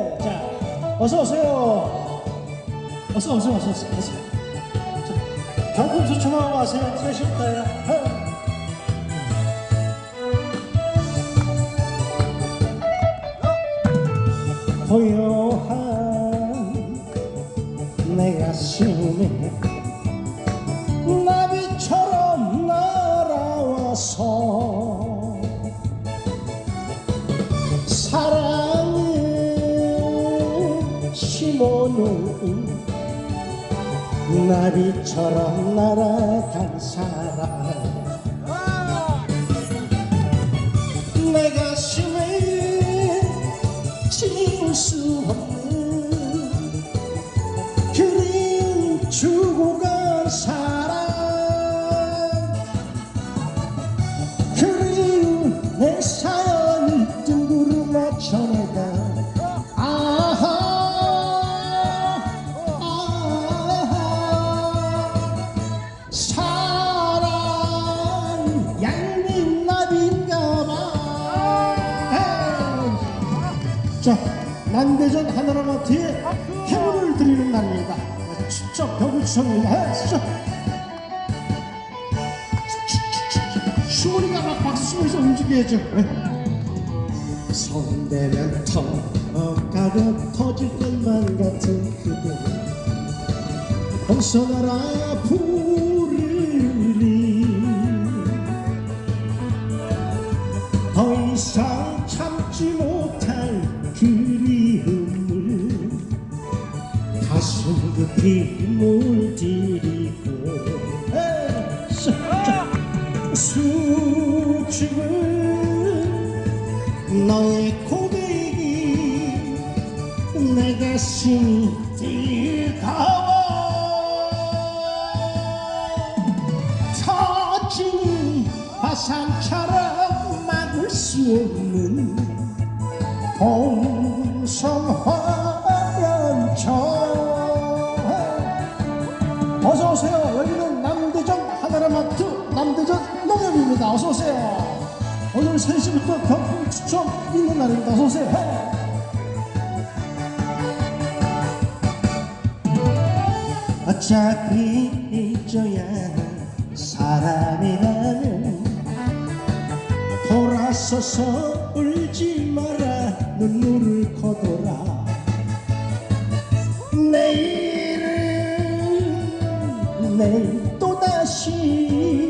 네, 자, 어서 오세요. 어서 오세요, 어서 오세요. 어서. 자, 경품 수첨하고 가세요. 셋이부터요. 고요한 내 가슴에 나비처럼 날아와서 사랑 을 심어놓은 나비처럼 날아간 사람. 내 가슴에 자 난대전 하나라마트에 행운을 드리는 날입니다. 직접 벽을 치셨습니다 진짜 슈머리가 막 박수면서 움직여야죠. 네. 손대면 턱가가 터질 것만 같은 그대. 벗어나라 부르리. 더 이상 물들이고. 수줍은 너의 고백이 내 가슴이 뜨거워 터지는 화산처럼 막을 수 없는 봉성화연처 어서 오세요. 여기는 남대전 하나라마트 남대전 농협입니다. 어서 오세요. 오늘 3시부터 경품 추첨 있는 날입니다. 어서 오세요. 해. 어차피 잊어야 할 사람이라면 돌아서서 울지 마라 눈물을 거둬라 내일은 내일 또다시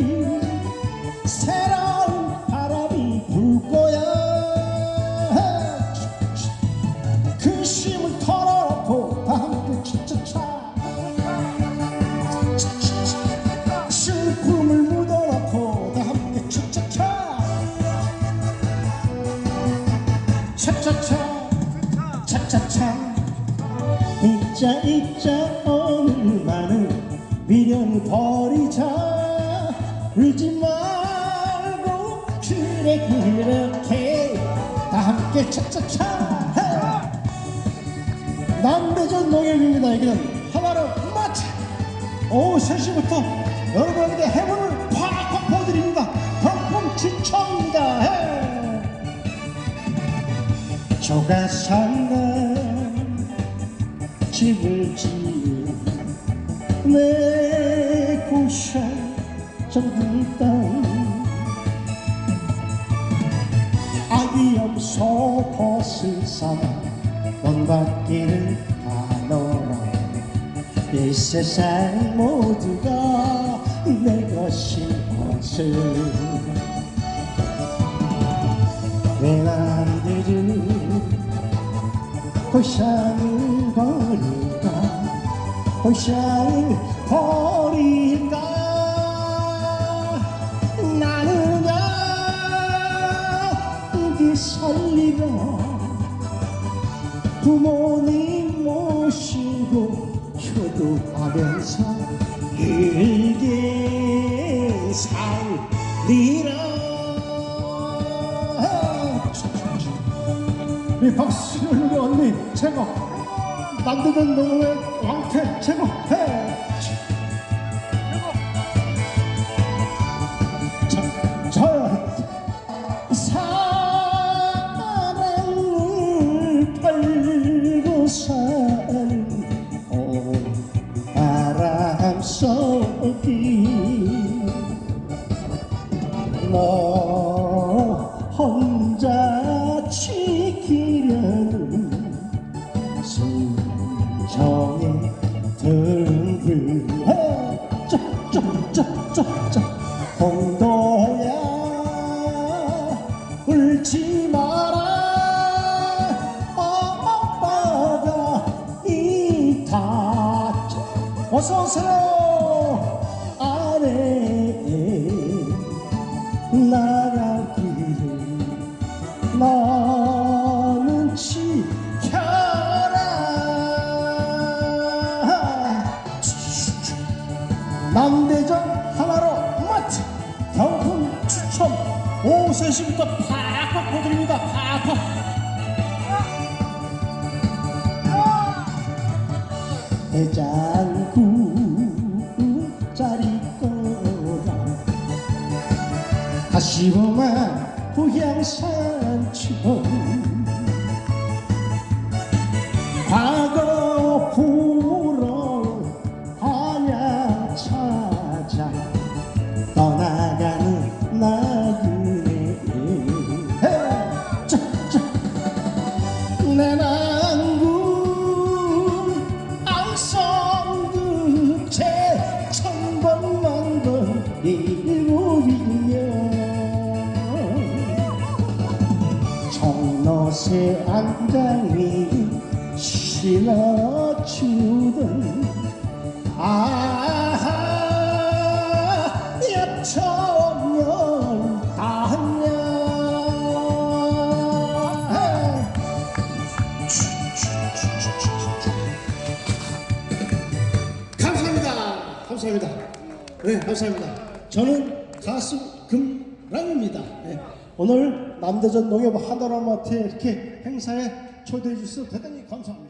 새로운 바람이 불 거야. 그 심을 털어놓고 다 함께 차차차 슬픔을 묻어놓고 다 함께 차차차. 차차차 차차차. 잊자 잊자 버리자 울지 말고 그래 그렇게 다 함께 차차차 해! 남대전 농협입니다 여기는 하나로 마차 오후 3시부터 여러분에게 행운을 팍팍 퍼드립니다 경품 추첨입니다 해! 조가산가 집을 지은 내 고향 정든 땅 아기 염소 벗을 삼아 먼 바퀴를 가노라 이 세상 모두가 내 것인 것을 왜 남들은 고향을 버릴까 고향을 버릴까 부모님 모시고 효도하면서 일게 살리라. 이 박수를 언니 제목. 만드는 농의 왕태 제목. 해 어서 오세요. 아래에 나가기를 나는 지켜라. 남대전 하나로 마트 경품 추첨 오후 3시부터 팍팍 보드립니다. 팍팍. 해장 아쉬워만 고향산처럼 과거 보러 한양 찾아 떠나가는 나그네. 내 난군 앙성극제 천번 만번 일곱이며 새 안장이 실어주던 아하 예천년 다냐 감사합니다. 감사합니다. 네, 감사합니다. 저는 가수 금랑입니다. 네, 오늘 남대전 농협 하나라마트에 이렇게 행사에 초대해 주셔서 대단히 감사합니다.